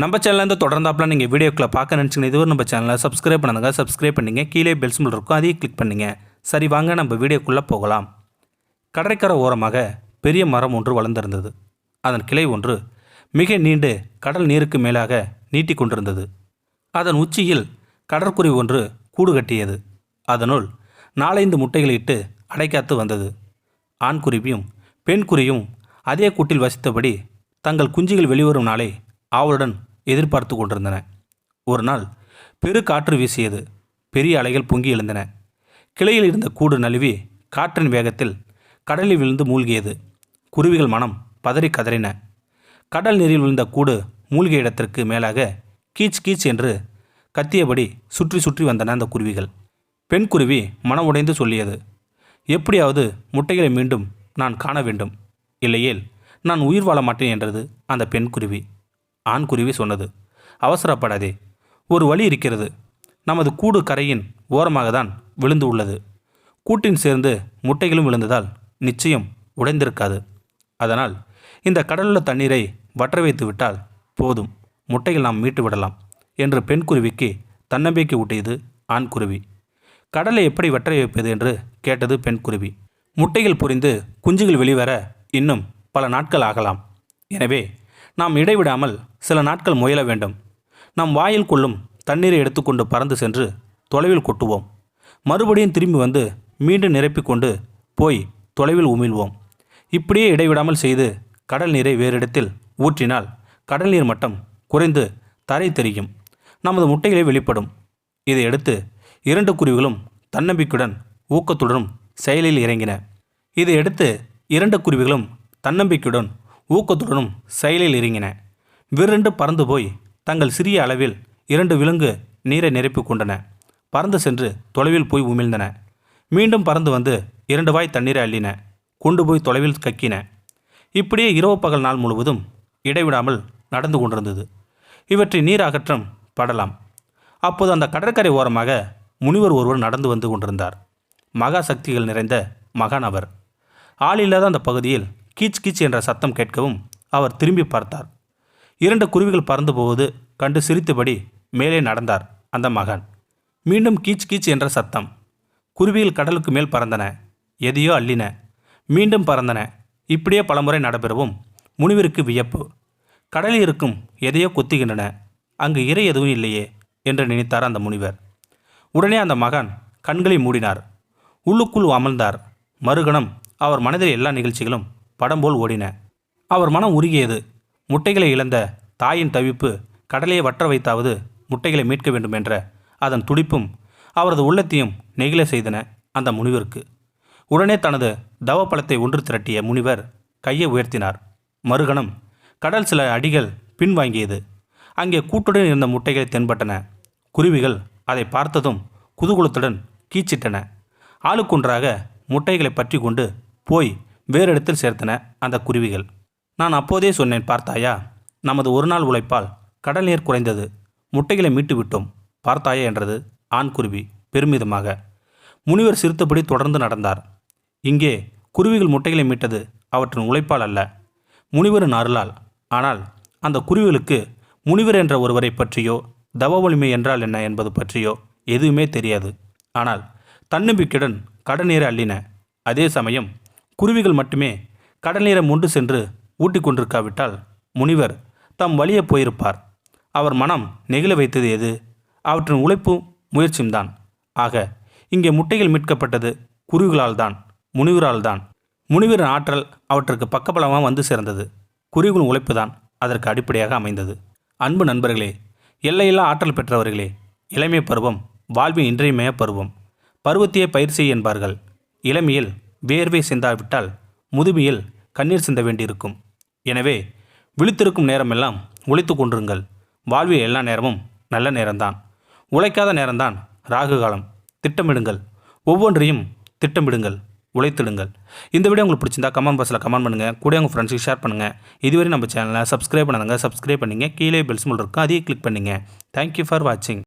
நம்ம சேனலேருந்து தொடர்ந்தாப்பில் நீங்கள் வீடியோக்களை பார்க்க நினச்சிங்கன்னா இதுவரை நம்ம சேனலை சப்ஸ்கிரைப் பண்ணுங்க சப்ஸ்கிரைப் பண்ணிங்க. கீழே பெல் சிம்பிள் இருக்கும். அதையும் கிளிக் பண்ணுங்க. சரி வாங்க நம்ம வீடியோக்குள்ளே போகலாம். கடற்கரை ஓரமாக பெரிய மரம் ஒன்று வளர்ந்திருந்தது. அதன் கிளை ஒன்று மிக நீண்டு கடல் நீருக்கு மேலாக நீட்டி கொண்டிருந்தது. அதன் உச்சியில் கடற்குறி ஒன்று கூடு கட்டியது. அதனுள் நாலைந்து முட்டைகளை இட்டு அடைக்காத்து வந்தது. ஆண் குருவியும் பெண் குருவியும் அதே கூட்டில் வசித்தபடி தங்கள் குஞ்சுகள் வெளிவரும் நாளை ஆவலுடன் எதிர்பார்த்து கொண்டிருந்தன. ஒரு நாள் பெரு காற்று வீசியது. பெரிய அலைகள் பொங்கி எழுந்தன. கிளையில் இருந்த கூடு நழுவி காற்றின் வேகத்தில் கடலில் விழுந்து மூழ்கியது. குருவிகள் மனம் பதறி கதறின. கடல் நீரில் விழுந்த கூடு மூழ்கிய இடத்திற்கு மேலாக கீச் கீச் என்று கத்தியபடி சுற்றி சுற்றி வந்தன அந்த குருவிகள். பெண் குருவி மனம் உடைந்து சொல்லியது. எப்படியாவது முட்டைகளை மீண்டும் நான் காண வேண்டும். இல்லையேல் நான் உயிர் வாழ மாட்டேன் என்றது அந்த பெண் குருவி. ஆண்குருவி சொன்னது. அவசரப்படாதே. ஒரு வழி இருக்கிறது. நமது கூடு கரையின் ஓரமாக தான் விழுந்து உள்ளது. கூட்டின் சேர்ந்து முட்டைகளும் விழுந்ததால் நிச்சயம் உடைந்திருக்காது. அதனால் இந்த கடலுள்ள தண்ணீரை வற்ற வைத்து விட்டால் போதும். முட்டைகள் நாம் மீட்டு விடலாம் என்று பெண் குருவிக்கு தன்னம்பிக்கை ஊட்டியது ஆண் குருவி. கடலை எப்படி வற்ற வைப்பது என்று கேட்டது பெண் குருவி. முட்டைகள் புரிந்து குஞ்சுகள் வெளிவர இன்னும் பல நாட்கள் ஆகலாம். எனவே நாம் இடைவிடாமல் சில நாட்கள் முயல வேண்டும். நம் வாயில் கொள்ளும் தண்ணீரை எடுத்துக்கொண்டு பறந்து சென்று தொலைவில் கொட்டுவோம். மறுபடியும் திரும்பி வந்து மீண்டும் நிரப்பிக்கொண்டு போய் தொலைவில் உமிழ்வோம். இப்படியே இடைவிடாமல் செய்து கடல் நீரை வேறு இடத்தில் ஊற்றினால் கடல் நீர் மட்டம் குறைந்து தரை தெரியும். நமது முட்டைகளே வெளிப்படும். இதையடுத்து இரண்டு குருவிகளும் தன்னம்பிக்கையுடன் ஊக்கத்துடனும் செயலில் இறங்கின. இதையடுத்து இரண்டு குருவிகளும் தன்னம்பிக்கையுடன் ஊக்கத்துடனும் செயலில் இறங்கின. விரண்டு பறந்து போய் தங்கள் சிறிய அளவில் இரண்டு விலங்கு நீரை நிரப்பிக் கொண்டன. பறந்து சென்று தொலைவில் போய் உமிழ்ந்தன. மீண்டும் பறந்து வந்து இரண்டு வாய் தண்ணீரை அள்ளின. கொண்டு போய் தொலைவில் கக்கின. இப்படியே இரவு பகல் நாள் முழுவதும் இடைவிடாமல் நடந்து கொண்டிருந்தது. இவற்றை நீர் அகற்றம் படலாம். அப்போது அந்த கடற்கரை ஓரமாக முனிவர் ஒருவர் நடந்து வந்து கொண்டிருந்தார். மகா சக்திகள் நிறைந்த மகான் அவர். ஆள் இல்லாத அந்த பகுதியில் கீச் கீச் என்ற சத்தம் கேட்கவும் அவர் திரும்பி பார்த்தார். இரண்டு குருவிகள் பறந்து போவது கண்டு சிரித்தபடி மேலே நடந்தார் அந்த மகன். மீண்டும் கீச் கீச் என்ற சத்தம். குருவிகள் கடலுக்கு மேல் பறந்தன. எதையோ அள்ளின. மீண்டும் பறந்தன. இப்படியே பலமுறை நடைபெறவும் முனிவருக்கு வியப்பு. கடலில் இருக்கும் எதையோ கொத்துகின்றன. அங்கு இறை எதுவும் இல்லையே என்று நினைத்தார் அந்த முனிவர். உடனே அந்த மகான் கண்களை மூடினார். உள்ளுக்குள் அமர்ந்தார். மறுகணம் அவர் மனதில் எல்லா நிகழ்ச்சிகளும் படம் போல் ஓடின. அவர் மனம் உருகியது. முட்டைகளை இழந்த தாயின் தவிப்பு கடலையை வற்ற வைத்தாவது முட்டைகளை மீட்க வேண்டும் என்ற அதன் துடிப்பும் அவரது உள்ளத்தையும் நெகிழ செய்தன அந்த முனிவருக்கு. உடனே தனது தவப்பழத்தை ஒன்று திரட்டிய முனிவர் கையை உயர்த்தினார். மறுகணம் கடல் சில அடிகள் பின்வாங்கியது. அங்கே கூட்டுடன் இருந்த முட்டைகள் தென்பட்டன. குருவிகள் அதை பார்த்ததும் குதுகுலத்துடன் கீச்சிட்டன. ஆளுக்கொன்றாக முட்டைகளை பற்றி கொண்டு போய் வேறு இடத்தில் சேர்த்தன அந்த குருவிகள். நான் அப்போதே சொன்னேன் பார்த்தாயா? நமது ஒரு நாள் உழைப்பால் கடல் நீர் குறைந்தது. முட்டைகளை மீட்டு விட்டோம். பார்த்தாயா? என்றது ஆண் குருவி பெருமிதமாக. முனிவர் சிரித்தபடி தொடர்ந்து நடந்தார். இங்கே குருவிகள் முட்டைகளை மீட்டது அவற்றின் உழைப்பால் அல்ல. முனிவரின் அருளால் ஆனால் அந்த குருவிகளுக்கு முனிவர் என்ற ஒருவரை பற்றியோ தவ வலிமை என்றால் என்ன என்பது பற்றியோ எதுவுமே தெரியாது. ஆனால் தன்னம்பிக்கையுடன் கடநீரை அள்ளின. அதே சமயம் குருவிகள் மட்டுமே கடல்நீரை மொண்டு சென்று ஊட்டிக் கொண்டிருக்காவிட்டால் முனிவர் தம் வழியே போயிருப்பார். அவர் மனம் நெகிழ வைத்தது எது? அவற்றின் உழைப்பும் முயற்சியும் தான் ஆக இங்கே முட்டைகள் மீட்கப்பட்டது குருவிகளால் தான் முனிவரால் தான் முனிவரின் ஆற்றல் அவற்றுக்கு பக்கபலமாக வந்து சேர்ந்தது. குருவிகளின் உழைப்பு தான் அதற்கு அடிப்படையாக அமைந்தது. அன்பு நண்பர்களே எல்லையில்லா ஆற்றல் பெற்றவர்களே இளமை பருவம் வாழ்வின் இன்றியமைய பருவம். பருவத்தையே பயிர் செய் என்பார்கள். இளமையில் வேர்வை சிந்தாவிட்டால் முதுமையில் கண்ணீர் சிந்த வேண்டியிருக்கும். எனவே விழித்திருக்கும் நேரமெல்லாம் உழைத்து கொண்டிருங்கள். வாழ்வில் எல்லா நேரமும் நல்ல நேரம்தான். உழைக்காத நேரம்தான் ராகு காலம். திட்டமிடுங்கள். ஒவ்வொன்றையும் திட்டமிடுங்கள். உழைத்திடுங்கள். இந்த வீடியோ உங்களுக்கு பிடிச்சிருந்தா கமெண்ட் பாக்ஸில் கமெண்ட் பண்ணுங்கள் கூட உங்கள் ஃப்ரெண்ட்ஸுக்கு ஷேர் பண்ணுங்கள் இதுவரை நம்ம சேனலை சப்ஸ்கிரைப் பண்ணுங்கள் சப்ஸ்கிரைப் பண்ணிங்க. கீழே பெல்ஸ் இருக்கும். அதையும் கிளிக் பண்ணுங்கள் தேங்க்யூ ஃபார் வாட்சிங்